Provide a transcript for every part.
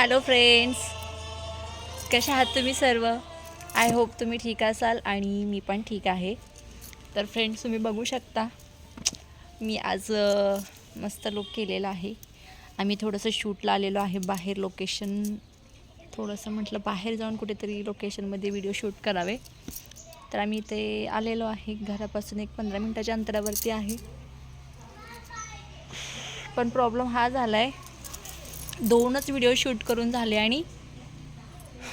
Hello friends कशा आहात तुम्ही सर्व? आय होप तुम्ही ठीक असाल आणि मी पण ठीक आहे. तर फ्रेंड्स तुम्ही बघू शकता. मी आज मस्त लुक केलेला आहे. आम्ही थोडंसं शूटला आलेलो आहे बाहेर लोकेशन थोडंसं म्हटलं बाहेर जाऊन कुठेतरी लोकेशनमध्ये व्हिडिओ शूट करावे. तर आम्ही इथे आलेलो आहे. घरापासून एक पंधरा मिनटाच्या अंतरावरती आहे. पण प्रॉब्लेम हा झाला आहे दोनच व्हिडिओ शूट करून झाले आणि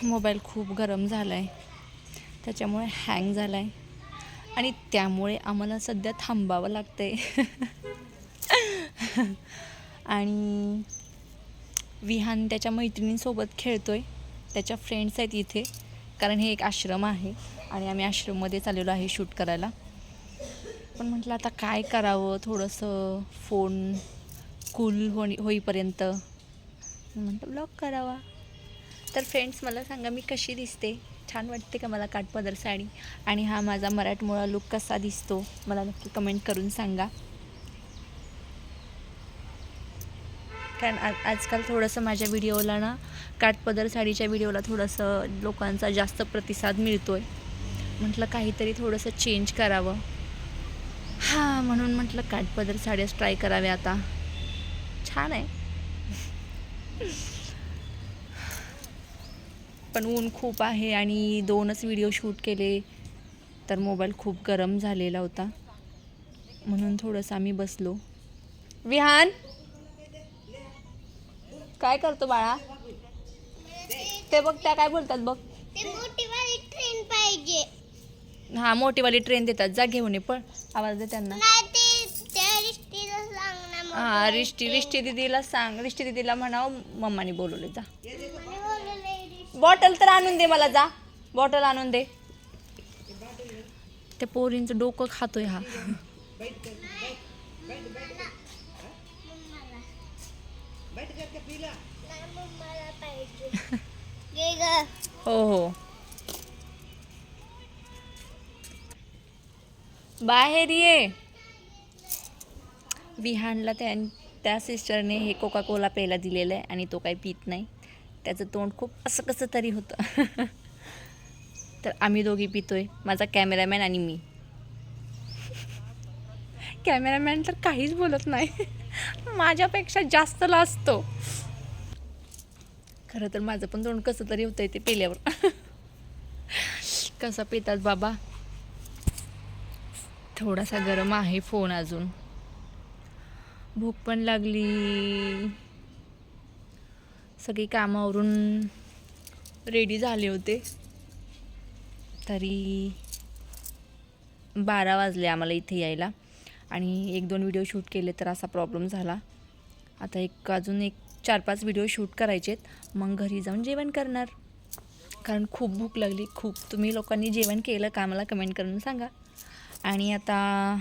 मोबाईल खूप गरम झाला आहे त्याच्यामुळे हँग झाला आहे आणि त्यामुळे आम्हाला सध्या थांबावं लागतं आहे आणि विहान त्याच्या मैत्रिणींसोबत खेळतो आहे त्याच्या फ्रेंड्स आहेत इथे. कारण हे एक आश्रम आहे. आणि आम्ही आश्रममध्ये चाललेलो आहे शूट करायला. पण म्हटलं आता काय करावं? थोडंसं फोन कूल होणी होईपर्यंत. म्हटलं ब्लॉग करावा. तर फ्रेंड्स मला सांगा मी कशी दिसते? छान वाटते का मला काठपदर साडी? आणि हा माझा मराठमोळा लुक कसा दिसतो? मला नक्की कमेंट करून सांगा. कारण आज आजकाल थोडंसं माझ्या व्हिडिओला ना काठपदर साडीच्या व्हिडिओला थोडंसं लोकांचा जास्त प्रतिसाद मिळतो आहे म्हटलं काहीतरी थोडंसं चेंज करावं. हां म्हणून म्हटलं काठपदर साड्याच ट्राय कराव्या आता. छान आहे. पण ऊन खूप आहे आणि दोनच व्हिडिओ शूट केले तर मोबाईल खूप गरम झालेला होता. म्हणून थोडंसं आम्ही बसलो. विहान! काय करतो बाळा? ते बघ त्या काय बोलतात बघ. हां मोठीवाली ट्रेन देतात. जा घेऊन ये पण आवाज दे त्यांना. हां रिष्टी रिष्टी दिदीला सांग. रिष्टी दिदीला म्हणावं मम्माने बोलवले जा. बॉटल तर आणून दे मला जा. बॉटल आणून दे. त्या पोरींचं डोकं खातोय हा. हो हो. बाहेर ये. विहानला त्या त्या सिस्टरने हे कोका कोला प्यायला दिलेलं आहे आणि तो काही पित नाही. त्याचं तोंड खूप असं कसं तरी होतं. तर आम्ही दोघी पितो आहे माझा कॅमेरामॅन आणि मी. कॅमेरामॅन तर काहीच बोलत नाही. माझ्यापेक्षा जास्त लाजतो खरं तर माझं पण तोंड कसं तरी होतं ते पेल्यावर. कसं पितात बाबा? थोडासा गरम आहे फोन अजून. भूक पण लागली. सगळी कामावरून रेडी झाले होते. तरी बारा वाजले आम्हाला इथे यायला. आणि एक दोन व्हिडिओ शूट केले तर असा प्रॉब्लेम झाला. आता एक अजून एक चार पाच व्हिडिओ शूट करायचेत. मग घरी जाऊन जेवण करणार. कारण खूप भूक लागली. खूप तुम्ही लोकांनी जेवण केलं का मला कमेंट करून सांगा. आणि आता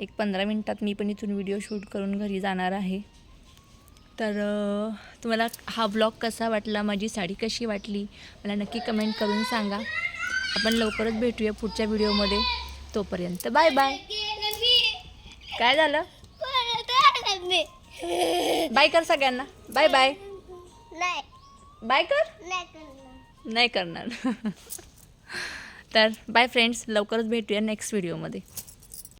एक पंधरा मिनटात मी पण इथून व्हिडिओ शूट करून घरी जाणार आहे. तर तुम्हाला हा ब्लॉग कसा वाटला माझी साडी कशी वाटली मला नक्की कमेंट करून सांगा. आपण लवकरच भेटूया पुढच्या व्हिडिओमध्ये. तोपर्यंत बाय बाय. काय झालं. बाय कर सगळ्यांना. Bye bye. नाही. बाय कर? नाही करणार. तर बाय फ्रेंड्स लवकरच भेटूया नेक्स्ट व्हिडिओमध्ये.